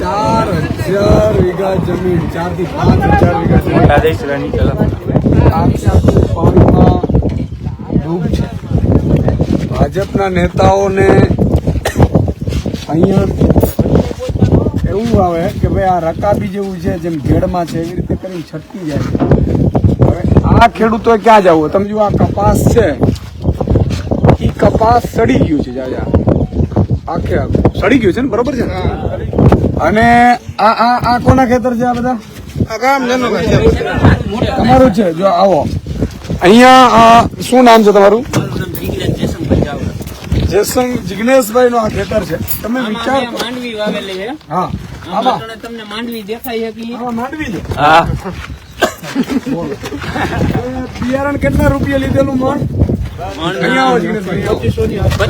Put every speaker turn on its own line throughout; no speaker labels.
ચાર હજાર વીઘા જમીન ચારથી પાંચ હજાર વીઘા જમીન.
દેશરાની ચલા.
પાણીમાં ડૂબ છે. ભાજપના નેતાઓને અહીંયા એવું આવે કે ભાઈ આ રકાબી જેવું છે જેમ ઘેડમાં છે એવી રીતે કરીને છટકી જાય. હવે આ ખેડૂતોએ ક્યાં જવું? તમે જો આ કપાસ છે. એ કપાસ સડી ગયું છે જાજા આખે સડી ગયું છે ને? બરોબર છે ને? અને આ આ આ કોના ખેતર છે આ બધા? તમારું છે. જો આવો. અહીંયા આ શું નામ છે તમારું? જેસંગ જિગ્નેશભાઈ નું આ ખેતર છે. તમે વિચાર.
માંડવી વાવેલી છે.
હા. આમાં
તમને માંડવી દેખાય છે કે
માંડવી છે.
હા.
બિયારણ કેટલા રૂપિયા લીધેલું મણ? અહીંયા આવો જિગ્નેશભાઈ. આવો.
પચીસો ની આસપાસ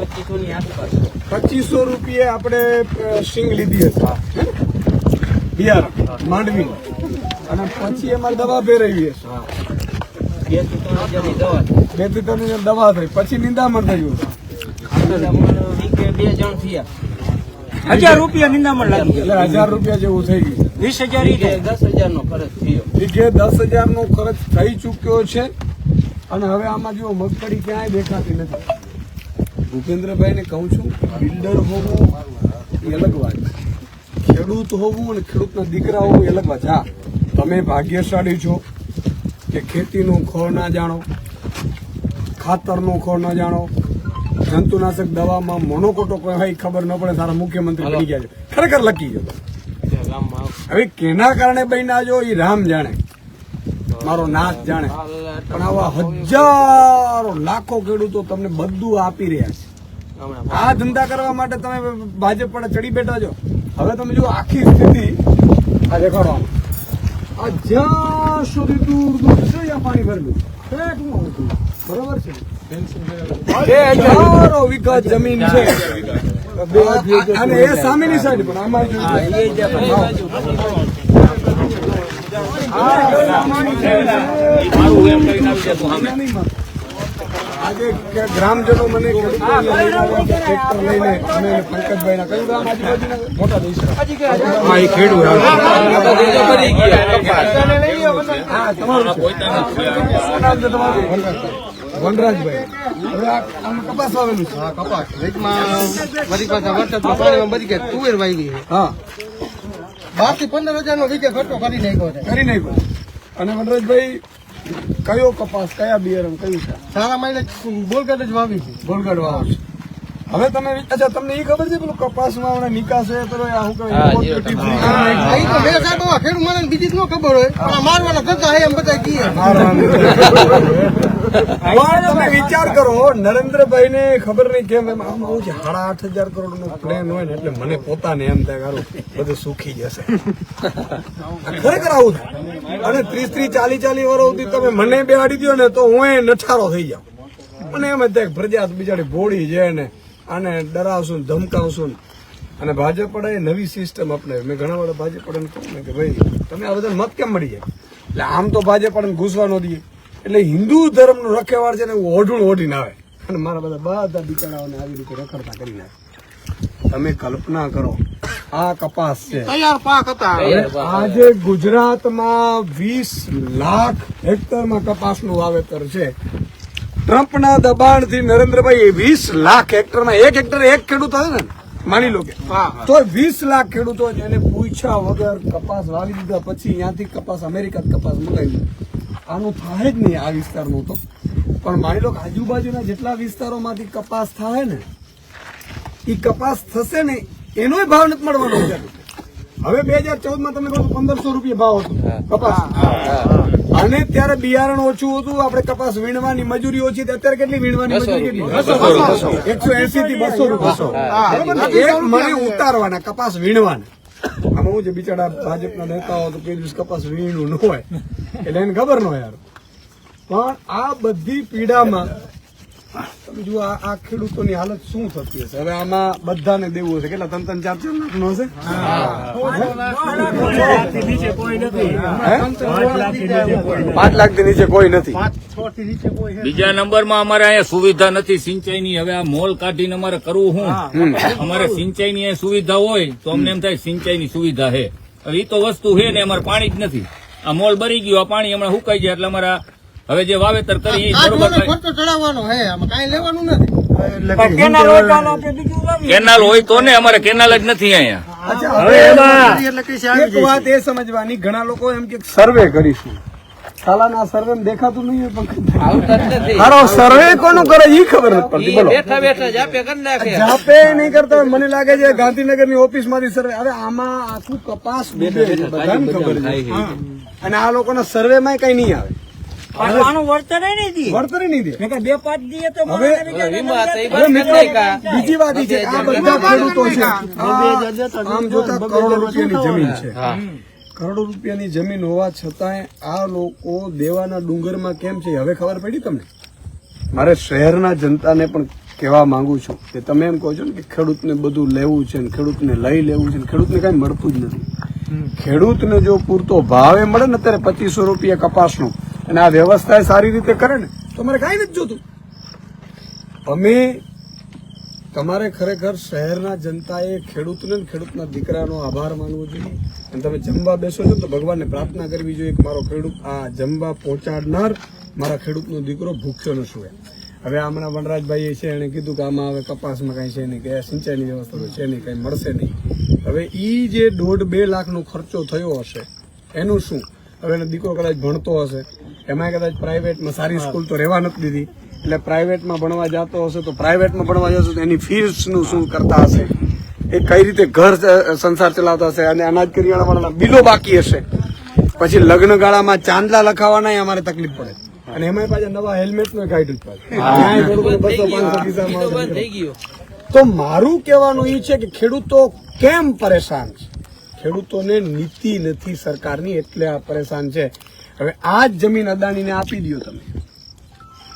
પચીસો ની આસપાસ.
પચીસો રૂપિયે આપણે સિંગ લીધી હતી. બિયારણ માંડવી અને પછી એમાં દવા ફેરવી હશે
બેથી ત્રણ દવા
થઈ પછી નિંદામણ થયું.
બે જણ થયા. હજાર રૂપિયા નિંદામણ લાગી
એટલે હજાર રૂપિયા જેવું થઈ ગયું.
વીસ હજાર દસ હજાર નો ખર્ચ થયો.
વીઘે દસ હજાર નો ખર્ચ થઈ ચૂક્યો છે. અને હવે આમાં જો મગફળી ક્યાંય દેખાતી નથી. ભૂપેન્દ્રભાઈ ને કહું છું બિલ્ડર હોવું એ અલગ વાત. ખેડૂત હોવું અને ખેડૂતના દીકરા હોવું એ અલગ વાત. હા તમે ભાગ્યશાળી છો કે ખેતીનું ખોળ ના જાણો ખાતરનું ખોળ ના જાણો જંતુનાશક દવામાં મોનોકોટો કોઈ હોય ખબર ન પડે સારા મુખ્યમંત્રી બની ગયા છે. ખરેખર લકી ગયો હવે કેના કારણે બન્યા જો એ રામ જાણે. મારો નાથ જાણે. પણ આવા હજારો લાખો ખેડૂતો તમને બધું આપી રહ્યા છે. આ ધંધા કરવા માટે તમે ભાજપ પર ચડી બેઠા છો. હવે તમે જો આખી સ્થિતિ આ દેખાડો. આ જ્યાં સુધી દૂર દૂર છે ત્યાં પાણી ભરેલું. બરોબર છે? હજારો જમીન છે. અને એ સામેની સાઈડ પણ જોયું. આજે ગ્રામજનો મને ટ્રેક્ટર લઈને અમે પંકજભાઈ ના કયું ગામ આજુબાજુ મોટા દેશ ખેડૂત હા તમારું વનરાજભાઈ હવે આ કપાસ આવેલું છે
હા કપાસ વેચમાં બધી પાસે વરસાદમાં પાણીમાં બધી ગયા તુવેર વાવી
હા
બારથી પંદર હજાર નો વીઘે ખર્ચો કરી નાખ્યો છે
કરી નાખ્યો અને વનરાજભાઈ કયો કપાસ કયા બિયારણ કયું છે
સારા મહિને બોલગઢ જ વાવી છે.
બોલગઢ વાવો છે. હવે તમે અચ્છા તમને એ ખબર છે પેલું કપાસમાં હમણાં નિકાસ છે પેલો આ શું
ખેડૂત મને બીજી જ ન ખબર હોય. આ મારવાના કરતા એમ બધા કીએ.
પણ તમે વિચાર કરો નરેન્દ્રભાઈ ને ખબર નહીં કેમ એમ, આમ આવું છે સાડા આઠ હજાર કરોડ નો પ્લેન હોય ને એટલે મને પોતાને એમ થાય કે બધું સુખી જશે. ખરેખર આવું થાય અને ત્રીસ ત્રીસ ચાલી ચાલી વર્ષ સુધી તમે મને બેહાડી દો ને તો હું એ નઠારો થઈ જાઉં. મને એમ જ થાય પ્રજા બિચારી ભોળી છે ને, આને ડરાવશું ને ધમકાવશું. અને ભાજપ એ નવી સિસ્ટમ અપનાવી. મેં ઘણા બધા ભાજપ કહ્યું ને કે ભાઈ, તમે આ બધા મત કેમ મળી જાય? એટલે આમ તો ભાજપ ઘૂસવા ન દઈએ. એટલે હિન્દુ ધર્મનું રખેવાળ છે ને એવું ઓઢું ઓઢીને આવે. અને મારા બધા બધા બિચારાઓને આવી રીતે રખડતા કરી નાખે. તમે કલ્પના કરો આ કપાસ છે.
તૈયાર પાક હતા.
આજે ગુજરાતમાં વીસ લાખ હેક્ટરમાં કપાસનું વાવેતર છે. ટ્રમ્પના દબાણથી નરેન્દ્રભાઈ વીસ લાખ હેક્ટરમાં એક હેક્ટર એક ખેડૂત હશે ને માની લો કે. તો વીસ લાખ ખેડૂતો છે એને પૂછ્યા વગર કપાસ વાવી દીધા પછી ત્યાંથી કપાસ અમેરિકા કપાસ મંગાવી આનું થાય જ નહીં આ વિસ્તારનું તો પણ માની લો કે આજુબાજુના જેટલા વિસ્તારોમાંથી કપાસ થાય ને એ કપાસ થશે ને એનોય ભાવ નથી મળવાનો. હવે બે હજાર ચૌદમાં તમે કહો પંદરસો રૂપિયા ભાવ હતો કપાસ. અને ત્યારે બિયારણ ઓછું હતું આપણે કપાસ વીણવાની મજૂરી ઓછી અત્યારે કેટલી વીણવાની મજૂરી કેટલી? એકસો એસી થી બસો રૂપિયા? એક મને ઉતારવાના કપાસ વીણવાના. આમાં હું છે, બિચારા ભાજપના નેતાઓ તો કોઈ દિવસ કપાસ વીણું ન હોય. એટલે એને ખબર ન હોય યાર. પણ આ બધી પીડામાં તમે જુઓ આ ખેડૂતોની હાલત શું થતી હશે? હવે આમાં બધાને દેવું હશે. કેટલા? ત્રણ ત્રણ ચાર ચાર લાખ નો હશે? પાંચ લાખથી નીચે કોઈ નથી
બીજા નંબરમાં અમારે અહીંયા સુવિધા નથી સિંચાઈની. હવે આ મોલ કાઢીને અમારે કરવું હું? અમારે સિંચાઈની અહીંયા સુવિધા હોય તો અમને એમ થાય સિંચાઈની સુવિધા છે હવે એ તો વસ્તુ છે ને અમારે પાણી જ નથી. આ મોલ બરી ગયો આ પાણી હમણાં સુકાઈ જાય એટલે અમારા હવે જે વાવેતર કરી
ચડાવવાનો હે આમાં કાંઈ લેવાનું નથી.
કેનાલ હોય તો
ને અમારે કેનાલ જ નથી અહીંયા.
એક વાત એ સમજવાની ઘણા લોકો એમ કે સર્વે કરીશું. સાલાના સર્વે દેખાતું નહીં પણ હારો સર્વે કોનું કરે ઈ ખબર નથી પડતી બોલો.
બેઠા બેઠા જાપે કરી નાખે.
જાપે નહીં કરતા મને લાગે છે ગાંધીનગરની ઓફિસમાંથી સર્વે હવે આમાં આખું કપાસ બેઠે બધાને ખબર છે. અને આ લોકોના સર્વે માં કઈ નહીં આવે.
બીજા
વાત છે આ બધા ખેડૂતો છે. આમ જોતા કરોડો રૂપિયાની જમીન છે. કરોડો રૂપિયાની જમીન હોવા છતાંય આ લોકો દેવાના ડુંગરમાં કેમ છે હવે ખબર પડી તમને? મારે શહેરના જનતાને પણ કહેવા માંગુ છું કે તમે એમ કહો છો ને કે ખેડૂતને બધું લેવું છે ને ખેડૂતને લઈ લેવું છે ને ખેડૂતને કઈ મળતું જ નથી. ખેડૂતને જો પૂરતો ભાવે મળે ને અત્યારે પચીસો રૂપિયા કપાસનો અને આ વ્યવસ્થા એ સારી રીતે કરે ને, તો મારે કાંઈ નથી જોતું. અમે તમારે ખરેખર શહેરના જનતાએ ખેડૂતને ખેડૂતના દીકરાનો આભાર માનવો જોઈએ. અને તમે જમવા બેસો છો તો ભગવાનને પ્રાર્થના કરવી જોઈએ કે મારો ખેડૂત આ જમવા પહોંચાડનાર મારા ખેડૂતનો દીકરો ભૂખ્યો ન સુવે. હવે હમણાં વનરાજભાઈએ છે, એણે કીધું કે આમાં હવે કપાસમાં કાંઈ છે નહીં, કે સિંચાઈની વ્યવસ્થા છે નહીં, કાંઈ મળશે નહીં. હવે ઈ જે દોઢ બે લાખનો ખર્ચો થયો હશે, એનું શું? હવે એને દીકરો કદાચ ભણતો હશે. એમાં કદાચ પ્રાઇવેટમાં સારી સ્કૂલ તો રહેવા નથી દીધી. એટલે પ્રાઇવેટમાં ભણવા જતો હશે તો પ્રાઇવેટમાં ભણવા જશે તો એની ફીસનું શું કરતા હશે? એ કઈ રીતે ઘર સંસાર ચલાવતા હશે? અને અનાજ કરિયાણાવાળાના બિલો બાકી હશે. પછી લગ્ન ગાળામાં ચાંદલા લખાવાના અમારે તકલીફ પડે. અને એમાં પાછા નવા હેલ્મેટ નો કાઢ્યું જ તો મારું કહેવાનું એ છે કે ખેડૂતો કેમ પરેશાન છે? ખેડૂતોને નીતિ નથી સરકારની એટલે આ પરેશાન છે. હવે આ જ જમીન અદાણીને આપી દો તમે.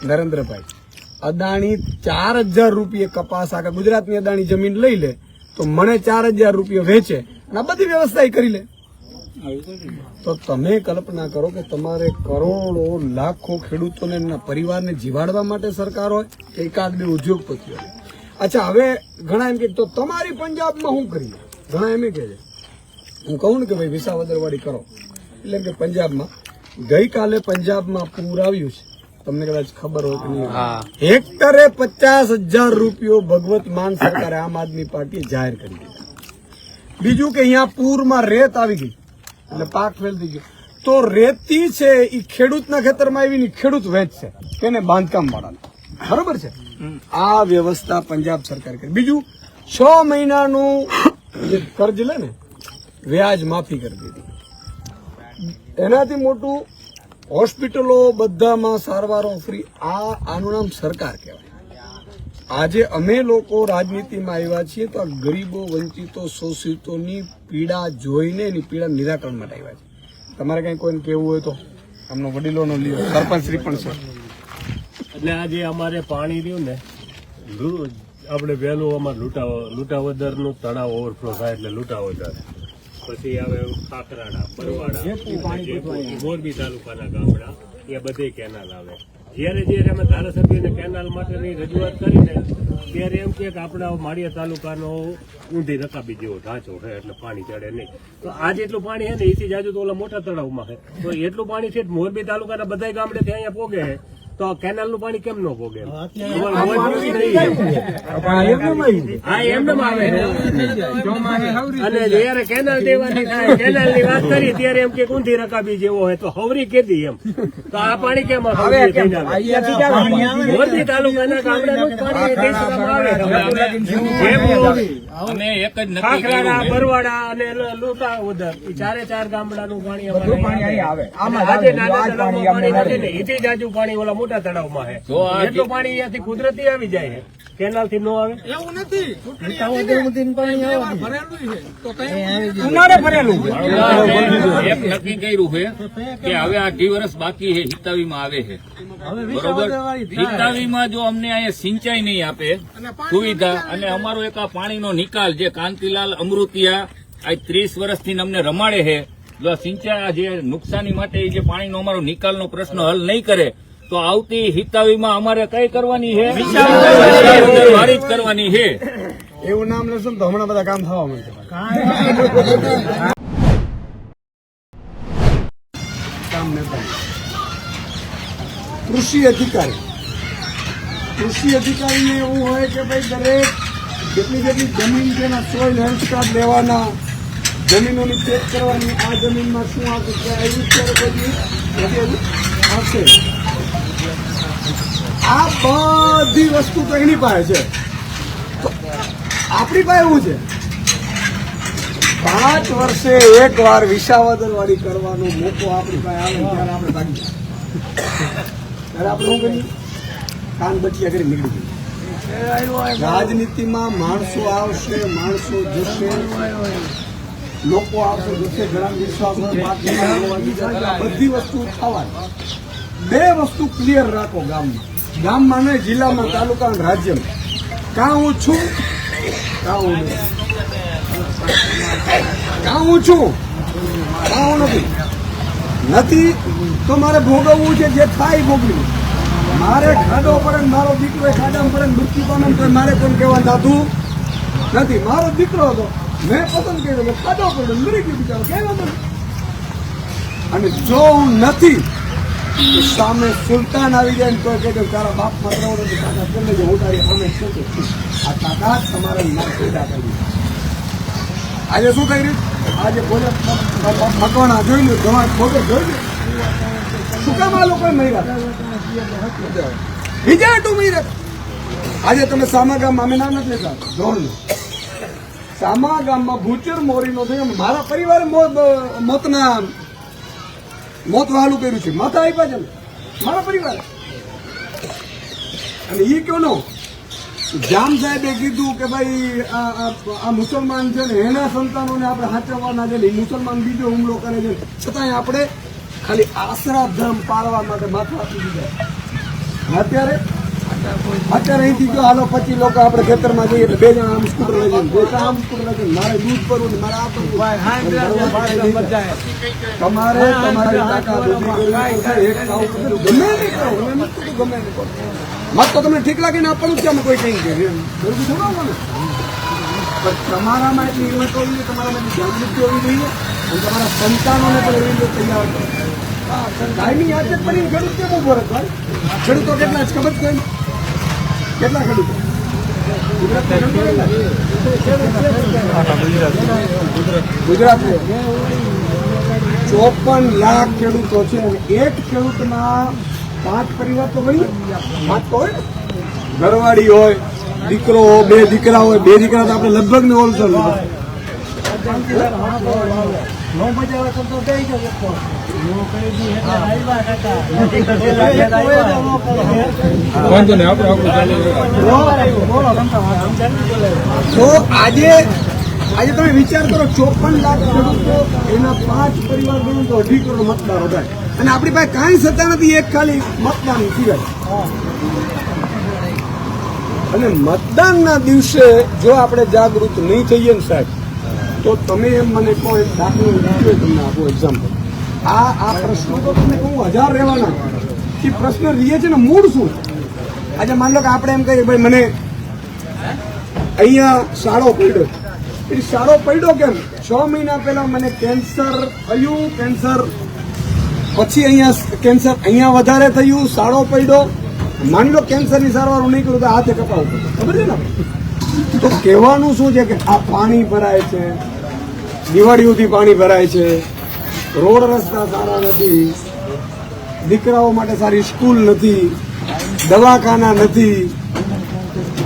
નરેન્દ્રભાઈ, અદાણી ચાર હજાર રૂપિયે કપાસ આખા ગુજરાતની અદાણી જમીન લઈ લે, તો મને ચાર હજાર રૂપિયા વેચે અને આ બધી વ્યવસ્થા કરી લે. તો તમે કલ્પના કરો કે તમારે કરોડો, લાખો ખેડૂતોને એમના પરિવારને જીવાડવા માટે સરકાર હોય કે એકાદ બે ઉદ્યોગપતિઓ હોય? અચ્છા, હવે ઘણા એમ કે તો તમારી પંજાબમાં શું કરીએ? ઘણા એમ કહે છે. હું કહું ને કે ભાઈ વિસાવદરવાડી કરો. એટલે કે પંજાબમાં. ગઈકાલે પંજાબમાં પૂર આવ્યું છે. તમને કદાચ ખબર હોય નહીં હેક્ટરે પચાસ હજાર રૂપિયો ભગવત માન સરકારે આમ આદમી પાર્ટીએ જાહેર કરી દીધા. બીજું કે અહીંયા પૂરમાં રેત આવી ગઈ. એટલે પાક ફેલ થઈ ગયો. તો રેતી છે એ ખેડૂતના ખેતરમાં આવીને ખેડૂત વેચશે. તેને બાંધકામ વાળાને બરોબર છે? આ વ્યવસ્થા પંજાબ સરકાર કરી. બીજું છ મહિનાનું જે કર્જ લે ને વ્યાજ માફી કરી દીધી. એનાથી મોટું હોસ્પિટલો બધામાં સારવારો ફ્રી આ આનું નામ સરકાર કહેવાય. આજે અમે લોકો રાજનીતિમાં આવ્યા છીએ તો આ ગરીબો, વંચિતો, શોષિતોની પીડા જોઈને એની પીડા નિરાકરણ માટે આવ્યા છે તમારે કઈ કોઈને કેવું હોય તો આમનો વડીલોનો લીધો સરપંચ શ્રી પણ છે.
એટલે આજે અમારે પાણી રહ્યું ને આપણે વહેલું અમારે લૂંટાવો લૂંટાવદરનું તળાવ ઓવરફ્લો થાય એટલે લૂંટાવદર. પછી આવે કાકરાડા પરવાડા મોરબી તાલુકાના ગામડા એ બધે કેનાલ આવે. જ્યારે જ્યારે અમે ધારાસભ્યને કેનાલ માટેની રજૂઆત કરીને ત્યારે એમ કે આપણા માળિયા તાલુકાનો ઊંધી રકાબી જેવો ઢાંચો છે એટલે પાણી ચડે નહીં. તો આ જેટલું પાણી છે ને એથી જાજુ તો ઓલા મોટા તળાવમાં છે. તો એટલું પાણી છે મોરબી તાલુકાના બધા ગામડેથી અહીંયા પોગે છે. તો કેનાલનું પાણી કેમ ન છે. અને જયારે કેનાલ દેવાની થાય કેનાલની વાત કરી ત્યારે એમ કે ઊંધી રકાબી જેવો હોય તો હવરી કેદી એમ. તો આ પાણી કેમ? મોરબી તાલુકાના ગામડાનું પાણી આવે.
અમે એક જ નક્કી કર્યું
બરવાડા અને લોટા ઉધર. ચારે ચાર ગામડાનું પાણી અમારે અહીં આવે. આજે નાના તળાવમાં પાણી નથી. ને એથી જાજુ પાણી ઓલા મોટા તળાવમાં છે. એટલું પાણી અહીંયાથી કુદરતી આવી જાય છે. કેનાલથી નો આવે?
એવું નથી. ચૂંટણી હતી ભરેલું છે. તો
ઉનાળે ભરેલું
એમ નક્કી કર્યું છે કે હવે અઢી વર્ષ બાકી છે હિતાવીમાં આવે છે. બરોબર? હિતાવીમાં જો અમને અહીંયા સિંચાઈ નહીં આપે સુવિધા અને અમારો એક આ પાણીનો નિકાલ જે કાંતિલાલ અમૃતિયા આ ત્રીસ વર્ષથી અમને રમાડે છે જો સિંચાઈ જે નુકસાની માટે જે પાણીનો અમારો નિકાલનો પ્રશ્ન હલ નહીં કરે તો આવતી હિતાવીમાં અમારે કઈ કરવાની છે મારી જ કરવાની છે
એવું નામ લેશો ને તો હમણાં બધા કામ થવા મળશે કૃષિ અધિકારી. કૃષિ અધિકારીને એવું હોય કે ભાઈ દરેક જેટલી જેટલી જમીન છે એના સોઇલ હેલ્થ કાર્ડ લેવાના જમીનોની ચેક કરવાની આ જમીનમાં શું આવતું છે એવું ત્યારે બધી બધી હજી આવશે આ બધી વસ્તુ તો એની પાસે છે? આપણી પાસે એવું છે. પાંચ વર્ષે એક વાર વિસાવદર વાળી કરવાનો મોકો આપણી પાસે આવે ત્યારે આપણે ભાગી. ત્યારે આપણે શું કરીએ કાન બચિયા કરી નીકળી ગયું. રાજનીતિમાં માણસો આવશે, માણસો જશે લોકો આવશે જશે ઘણા વિશ્વાસ બધી વસ્તુ થવાની. બે વસ્તુ ક્લિયર રાખો ગામમાં. ગામમાં નહીં, જિલ્લામાં તાલુકામાં રાજ્યમાં. કાં હું છું? કાં હું નથી કાં હું છું? કાં હું નથી? નથી તો મારે ભોગવવું છે જે થાય ભોગવ્યું મારે ખાડો પડે મારો દીકરો એ પડે મૃત્યુ પામે તો મારે પણ કહેવા દાદુ નથી. મારો દીકરો હતો. મેં પસંદ કર્યો ખાડો પડ્યો, મરી ગયું બિચારો. કહેવા મને અને જો હું નથી સામે સુલતાન આવી જાય ને તો કે તારા બાપ માત્ર કાકા તાકાત જે ઉતારી અમે શું આ કાકા તમારે નામ પેદા કરી આજે શું રહ્યું આજે બોલે, મકવાણા જોઈ લો જવા, ખોટો જોઈ લો શું કામ આ લોકોએ બીજા ટુ મર્યા? આજે તમે સામા ગામમાં અમે નામ નથી લેતા ધોરણનું સામા ગામમાં ભૂચર મોરીનો થયો મારા પરિવાર મોત મોતના મોત વહાલું કર્યું છે. માતા આપ્યા છે મારા પરિવાર. અને એ કયો નો? જામ સાહેબે કીધું કે ભાઈ આ મુસલમાન છે ને, એના સંતાનોને આપણે હાચવવાના છે ને મુસલમાન બીજો હુમલો કરે છે છતાંય આપણે ખાલી આશરા ધર્મ પાળવા માટે માથા આપી દીધા. અત્યારે અત્યારે અહીંથી જો હાલો પચીસ લોકો આપણે ખેતરમાં જઈએ એટલે બે જણા આમ સ્કૂટર લઈ જઈએ બે આમ સ્કૂટર લઈ જઈએ મારે દૂધ ભરવું મારે આ કરવું તમારે તાકાત. એક ગમે નહીં કરો. ગમે નહીં કરો. મત તો તમને ઠીક લાગે ને આપવાનું છે અમે કોઈ કઈ કે. બરોબર. પણ તમારામાં એટલી હિંમત હોવી જોઈએ તમારામાં એટલી જાગૃતિ હોવી જોઈએ. અને તમારા સંતાનોને પણ એવી રીતે તૈયાર કરો. કાયમી ખેડૂત કેમ ઊભો રહે ખેડૂતો કેટલા જ ખબર છે? કેટલા ખેડૂતો ગુજરાત ચોપન લાખ ખેડૂતો છે અને એક ખેડૂતના પાંચ પરિવાર તો હોય? પાંચ હોય? ઘરવાળી હોય દીકરો હોય, બે દીકરા હોય બે દીકરા તો આપણે લગભગ ને તો આજે આજે તમે વિચાર કરો, ચોપન લાખ ખેડૂતો એના પાંચ પરિવાર ગણું તો અઢી કરોડ મતદારો થાય અને આપણી પાસે કાંઈ સત્તા નથી, એક ખાલી મતદાન સિવાય અને મતદાનના દિવસે જો આપણે જાગૃત નહીં થઈએ ને સાહેબ, તો તમે એમ મને કહો, એક દાખલો તમને આપો એક્ઝામ્પલ આ આ પ્રશ્નો તો તમને કહું, હજાર રહેવાના. એ પ્રશ્ન રીએ છે ને, મૂળ શું આજે માન લો કે આપણે એમ કહીએ, ભાઈ, મને અહીંયા સાડો પડ્યો. એ સાડો પડ્યો કેમ? છ મહિના પહેલા મને કેન્સર થયું, કેન્સર પછી અહીંયા કેન્સર અહીંયા વધારે થયું સાડો પડ્યો. માની લો કેન્સરની સારવાર હું નહીં કરું તો હાથે કપાવું ખબર છે ને તો કહેવાનું શું છે કે આ પાણી ભરાય છે, દિવાળી સુધી પાણી ભરાય છે, રોડ રસ્તા સારા નથી. દીકરાઓ માટે સારી સ્કૂલ નથી. દવાખાના નથી.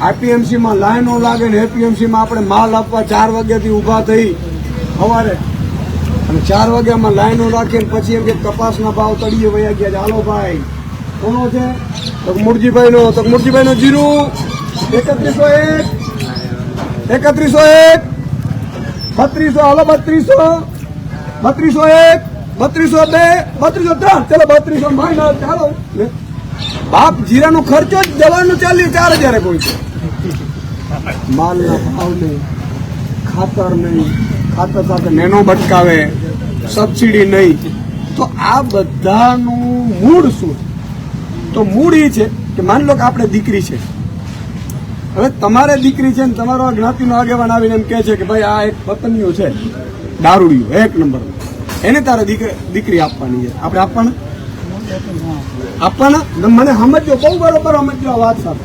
આઈપીએમસીમાં લાઈનો લાગે ને એપીએમસીમાં આપણે માલ આપવા ચાર વાગ્યાથી ઊભા થઈ સવારે. અને ચાર વાગ્યામાં લાઈનો રાખીને પછી એમ કે કપાસના ભાવ તળીએ વયા ગયા હાલો ભાઈ. કોનો છે? તો મૂળજીભાઈ નો તો મૂળજીભાઈ નો જીરું એકત્રીસો એક. એકત્રીસો એક. બત્રીસો. હાલો બત્રીસો. બત્રીસો એક. બત્રીસો બે, બત્રીસો ત્રણ. ચાલો બત્રીસો માઇનસ ચાલો. બાપ જીરાનો ખર્ચો જ દવાનું ચાલ્યું, ચાર હજાર કોઈ છે. માલના ભાવ નહીં, ખાતર નહીં, ખાતર સાથે નેનો ભટકાવે સબસિડી નહીં. તો આ બધાનું મૂળ શું તો મૂળ એ છે કે માની લો કે આપણે દીકરી છે. હવે તમારે દીકરી છે ને તમારો જ્ઞાતિનો આગેવાન આવીને એમ કહે છે કે ભાઈ આ એક પતનીઓ છે. દારૂડિયું, એક નંબર એને તારે દીકરી આપવાની છે. આપણે આપવાના? આપવાના? મને સમજો બહુ બરોબર સમજો આ વાત સાથે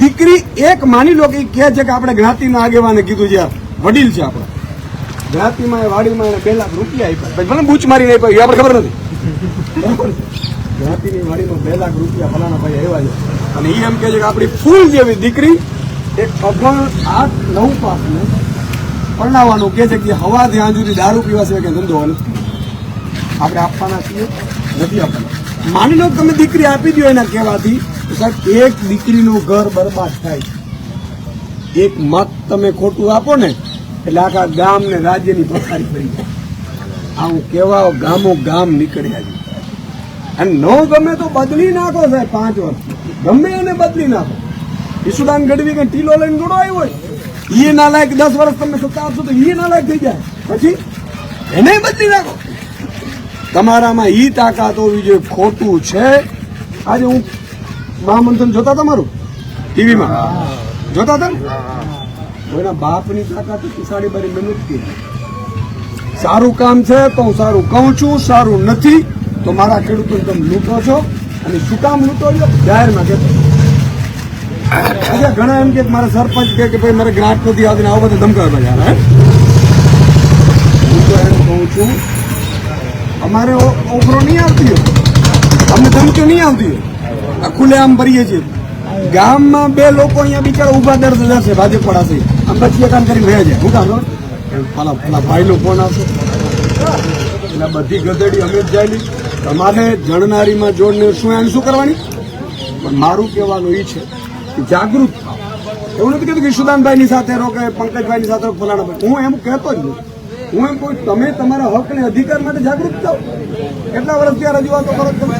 દીકરી એક માની લો કે કહે છે કે આપણે જ્ઞાતિના આગેવાને કીધું છે, વડીલ છે આપણે. જ્ઞાતિમાં વાડીમાં એને બે લાખ રૂપિયા આપ્યા. પછી ભલે બૂચ મારીને નહીં એ આપણે ખબર નથી. બરાબર? જ્ઞાતિની વાડીમાં બે લાખ રૂપિયા ફલાણા ભાઈ આવ્યા છે. અને એ એમ કહે છે કે આપણી ફૂલ જેવી દીકરી એક અભણ, આઠ, નવ પાસને પરણાવવાનું કહે છે કે હવા ત્યાં સુધી દારૂ પીવા સિવાય કે ધંધો નથી. આપણે આપવાના છીએ, નથી આપવાના. માની લો કે તમે દીકરી આપી દો એના કહેવાથી સાહેબ, એક દીકરીનું ઘર બરબાદ થાય. એક મત તમે ખોટું આપો ને, એટલે આખા ગામ ને રાજ્યની પથારી પડી જાય. આ હું કેવા ગામો ગામ નીકળ્યા છે. અને ન ગમે તો બદલી નાખો સાહેબ પાંચ વર્ષ. ગમે એને બદલી નાખો. ઈસુદાન ગઢવી કે ટીલો લઈને જોડો આવ્યો હોય? એ ના લાયક દસ વર્ષ તમે સત્તા આપશો તો એ ના લાયક થઈ જાય. પછી એને બદલી નાખો. તમારામાં ઈ તાકાત હોવી જોઈએ, ખોટું છે. આજે હું મહામંથન જોતા તમારું ટીવીમાં? જોતા હતા કોઈના બાપની તાકાત સાડી બારી મહેનત કરી સારું કામ છે તો હું સારું કહું છું, સારું નથી તો મારા ખેડૂતોને તમે લૂંટો છો. અને શું કામ લૂંટો છો? જાહેરમાં કહેતો આજે ઘણા એમ કે મારા સરપંચ કે ભાઈ મારે ગ્રાન્ટ નથી આવતી આવો બધા ધમકાવે યાર, હે? તો એમ કહું છું, અમારે ઓફરો નહીં આવતી અમને ધમકીઓ નહીં આવતી આ ખુલ્લે આમ ભરીએ છીએ. ગામમાં બે લોકો અહીંયા બિચારા ઊભા દર જશે ભાજપ પડાશે આમ પછી કામ કરીને રહ્યા છે. હું કામ? પેલા પેલા ભાઈનો ફોન આવશે? એટલે બધી ગધેડી અમે જ જાયલી. તમારે જણનારીમાં જોડને શું એમ શું કરવાની? પણ મારું કહેવાનું એ છે જાગૃત થાવ એવું નથી કીધું કે ઈશુદાનભાઈની સાથે રહો કે પંકજભાઈની સાથે રહો, ફલાણા ભાઈ. હું એમ કહેતો જ નથી. હું એમ કહું તમે તમારા હક અને અધિકાર માટે જાગૃત થાવ કેટલા વર્ષ આ રજૂઆતો કરો તમે?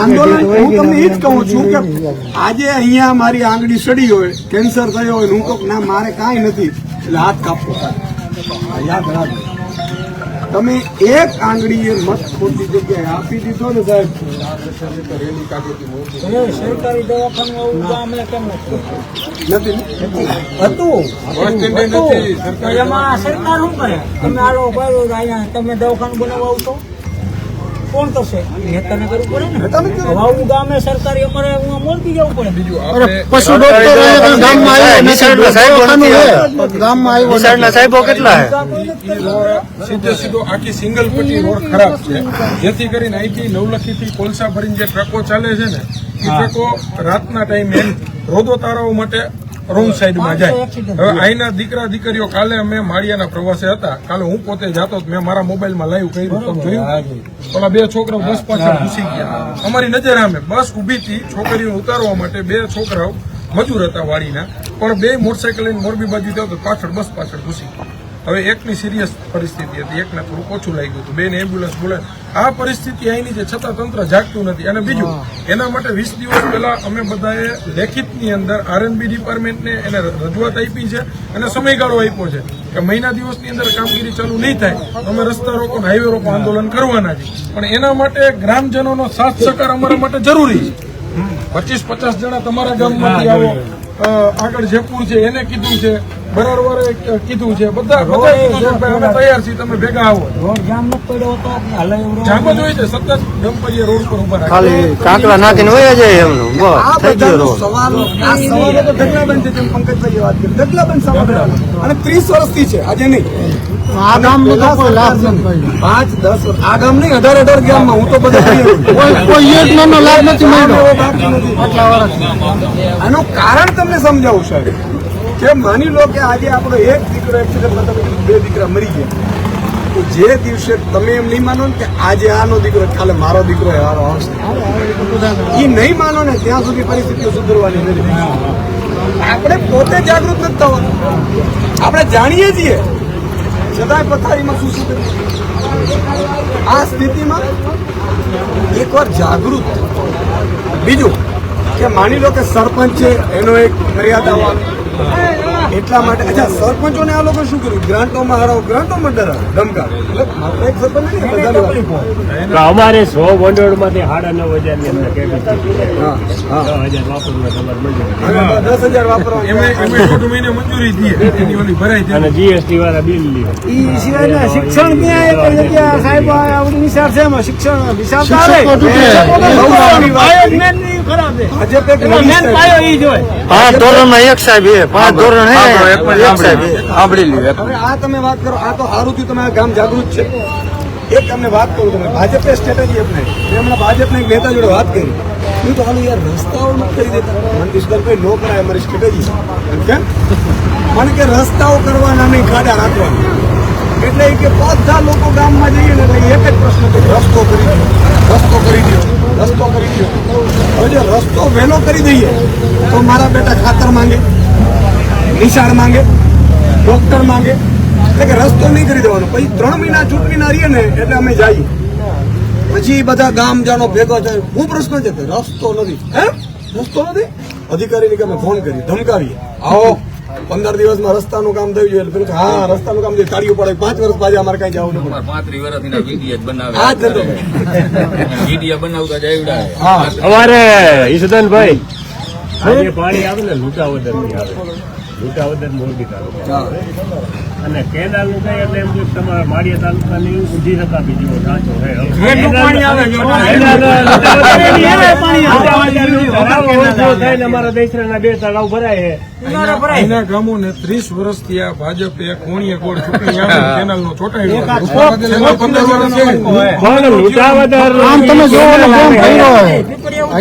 આંદોલન હું. તમને એ જ કહું છું કે આજે અહીંયા મારી આંગળી સડી હોય કેન્સર થયો હોય હું કહું ના મારે કાંઈ નથી. એટલે હાથ કાપવો યાદ રાખજો. તમે એક આંગળીએ મત ખોટી જગ્યાએ આપી દીધો ને સાહેબ?
સરકારી દવાખાનું આવું કેમ નથી
નથી હતું.
તો એમાં સરકાર શું કરે? તમે અહીંયા તમે દવાખાનું બનાવવા આવશો કોણ કરશે નેતાને કરવું પડે ને? આવું ગામે સરકારી અમારે હું મોરબી જવું પડે. બીજું
પશુ ડોક્ટર ગામમાં આવ્યો. ગામમાં આવ્યો.
સાહેબો કેટલા
સીધે સીધો આખી સિંગલ પટ્ટી રોડ ખરાબ છે. જેથી કરીને અહીંથી નવલખીથી કોલસા ભરીને જે ટ્રકો ચાલે છે ને એ ટ્રકો રાતના ટાઈમે રોદો તારાઓ માટે રોંગ સાઈડમાં જાય. હવે અહીંના દીકરા દીકરીઓ કાલે અમે માળિયાના પ્રવાસે હતા. કાલે હું પોતે જાતો મેં મારા મોબાઈલમાં લાઈવ કર્યું તમે જોયું? પેલા બે છોકરાઓ બસ પાછળ ઘૂસી ગયા. અમારી નજર સામે બસ ઊભી હતી છોકરીઓ ઉતારવા માટે બે છોકરાઓ મજૂર હતા વાડીના. પણ બે મોટરસાયકલ લઈને મોરબી બાજુ જાવ તો પાછળ બસ પાછળ ઘૂસી ગયા. હવે એકની સિરિયસ પરિસ્થિતિ હતી એકને થોડું ઓછું લાગ્યું હતું. બેને એમ્બ્યુલન્સ બોલે આ પરિસ્થિતિ અહીંની છે છતાં તંત્ર જાગતું નથી. અને બીજું એના માટે વીસ દિવસ પહેલા અમે બધાએ લેખિતની અંદર આરએનબી ડિપાર્ટમેન્ટને એને રજૂઆત આપી છે અને સમયગાળો આપ્યો છે કે મહિના દિવસની અંદર કામગીરી ચાલુ નહીં થાય. અમે રસ્તા રોકો હાઈવે રોકો આંદોલન કરવાના છે. પણ એના માટે ગ્રામજનોનો સાથ સહકાર અમારા માટે જરૂરી છે. પચીસ પચાસ જણા તમારા ગામમાંથી આવો આગળ જયપુર છે એને કીધું છે બરાબર કીધું છે. બધા બધા કીધું છે અમે તૈયાર છીએ તમે ભેગા આવો.
રોડ જામ ન પડ્યો હતો
જામ જ હોય છે સતત ડમ્પરીએ રોડ પર ઊભા
ખાલી કાંકરા નાખીને વયા જાય એમનું.
આ
થઈ ગયો
બધાનો
રોડ.
સવાલ આ સવાલો તો ઢગલાબંધ છે જેમ પંકજભાઈએ વાત કરી. ઢગલાબંધ સવાલ અને ત્રીસ વર્ષથી છે આજે નહીં.
આ કોઈ લાભ નથી.
પાંચ દસ આ ગામ નહીં અઢાર અઢાર ગામમાં. હું તો બધા
કોઈ કોઈ યોજનાનો લાભ નથી મળ્યો.
બાકી નથી. આનું કારણ તમને સમજાવું સાહેબ. કે માની લો કે આજે આપણો એક દીકરો એક્સિડન્ટમાં તમે બે દીકરા મરી ગયા. તો જે દિવસે તમે એમ નહીં માનો ને કે આજે આનો દીકરો, કાલે મારો દીકરો હારો આવશે. એ નહીં માનો ને ત્યાં સુધી પરિસ્થિતિઓ સુધરવાની નથી. આપણે પોતે જાગૃત નથી થવાનું આપણે જાણીએ છીએ. છતાંય પથારીમાં શું શું આ સ્થિતિમાં એકવાર જાગૃત. બીજું કે માની લો કે સરપંચ છે, એનો એક મર્યાદા એટલા માટે અચ્છા સરપંચોને આ લોકો શું કર્યું? ગ્રાન્ટોમાં હરાવો ગ્રાન્ટોમાં ડરાવો ધમકા એટલે માત્ર એક સરપંચ નહીં
અમારે સો ભંડોળમાંથી સાડા નવ હજારની અંદર દસ હજાર વાપરવા મંજૂરી
અને
જીએસટી વાળા બિલ લીધે
ઈ સિવાયના શિક્ષણ એક જગ્યા સાહેબ નિશાળ છે એમાં. શિક્ષણ વિશાળ
પાંચ ધોરણમાં એક સાહેબ એ. પાંચ ધોરણ
આ તમે વાત કરો આ તો સારું થયું તમે ગામ જાગૃત છે. એક તમને વાત કરું તમે ભાજપે સ્ટ્રેટેજી અપનાવી. મેં હમણાં ભાજપના એક નેતા જોડે વાત કરી. હું તો હાલું યાર રસ્તાઓ નથી કરી દેતા. મને નો કરાય અમારી સ્ટ્રેટેજી કેમ મને કે રસ્તાઓ કરવાના નહીં ખાડા રાખવાના. એટલે કે બધા લોકો ગામમાં જઈએ ને એટલે એક જ પ્રશ્ન કે રસ્તો કરી દો રસ્તો કરી દો રસ્તો કરી દો. હવે જો રસ્તો વહેલો કરી દઈએ, તો મારા બેટા ખાતર માંગે, નિશાળ માંગે ડોક્ટર માંગે. એટલે કે રસ્તો નહીં કરી દેવાનો. પછી ત્રણ મહિના ચૂંટણીના રહીએ ને, એટલે અમે જઈએ. પછી બધા ગામ જાણો ભેગો થાય. હું પ્રશ્ન છે રસ્તો નથી. હે? રસ્તો નથી? અધિકારીને કે અમે ફોન કરીએ. ધમકાવીએ. આવો. પંદર દિવસમાં રસ્તાનું કામ થયું છે એટલે પેલું હા રસ્તાનું કામ થયું તાળીઓ પડે. પાંચ વર્ષ પાછા અમારે કઈ જવું નથી.
પાંત્રીસ વર્ષથી વીડિયો બનાવે.
આ જ ધંધો
બનાવતા જાય
અમારે ઈસુદાનભાઈ. આજે પાણી આવે ને લૂંટાવદરથી આવે. લૂંટાવદર મોરબી તાલુકા અને કેનાલનું કઈ એટલે એમ કે તમારા માળિયા તાલુકાની ઊંધી રકાબી જેવો ઢાંચો છે.
કેટલું પાણી આવે છે?
કેનાલ,
એનાય પાણી આવે.
લૂંટાવદરનું તળાવ overflow થઈને અમારા દેશના બે તળાવ ભરાય છે.
ત્રીસ વર્ષથી આ ભાજપે કોણીએ ચૂંટણી આવે કેનાલનો
ને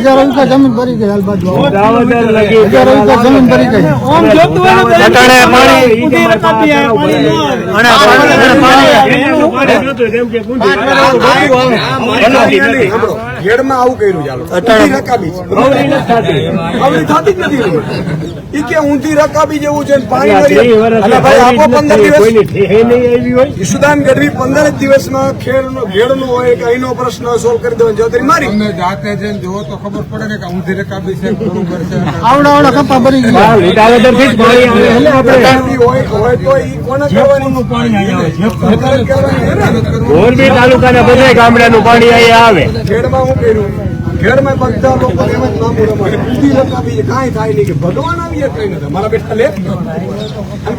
હજારો વીઘા જમીન ભરી ગઈ હાલ બાજુ. હજારો વીઘા જમીન ભરી ગઈ.
આમ જોતું હોય
અને અને.
ખેડમાં આવું કર્યું ચાલો. ઊંધી રકાબી. આવડી થતી. જ નથી એ કે ઊંધી રકાબી જેવું છે પાણી અલા ભાઈ આપો પંદર દિવસ.
કોઈની ઠેહે નહીં આવી હોય.
ઈશુદાન ગઢવી પંદર જ દિવસમાં ખેડનો ઘેડનો હોય કે અહીંનો પ્રશ્ન સોલ્વ કરી દેવાની જવાબદારી મારી.
તમે જાતે જઈને જોવો તો ખબર પડે ને કે ઊંધી રકાબી છે બરોબર છે
આવડા આવડા કપા ભરી ગયા.
મોરબી તાલુકાના બધા ગામડાનું પાણી અહીંયા આવે.
ખેડમાં હું કર્યું? ખેડમાં બધા લોકો એમ જ રમાડે ઊંધી રકાબી છે. કાંઈ થાય નહીં કે ભગવાન આવી કઈ નથી. મારા બેટા લે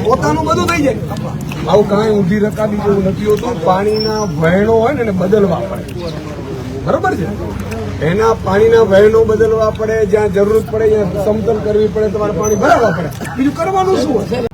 પોતાનું બધું થઈ જાય. આવું કાંઈ ઊંધી રકાબી જેવું નથી હોતું. પાણીના વહેણો હોય ને એને બદલવા પડે. બરોબર છે? એના પાણીના વહેણો બદલવા પડે, જ્યાં જરૂરત પડે ત્યાં સમતલ કરવી પડે, તમારે પાણી ભરાવવા પડે. બીજું કરવાનું શું હોય?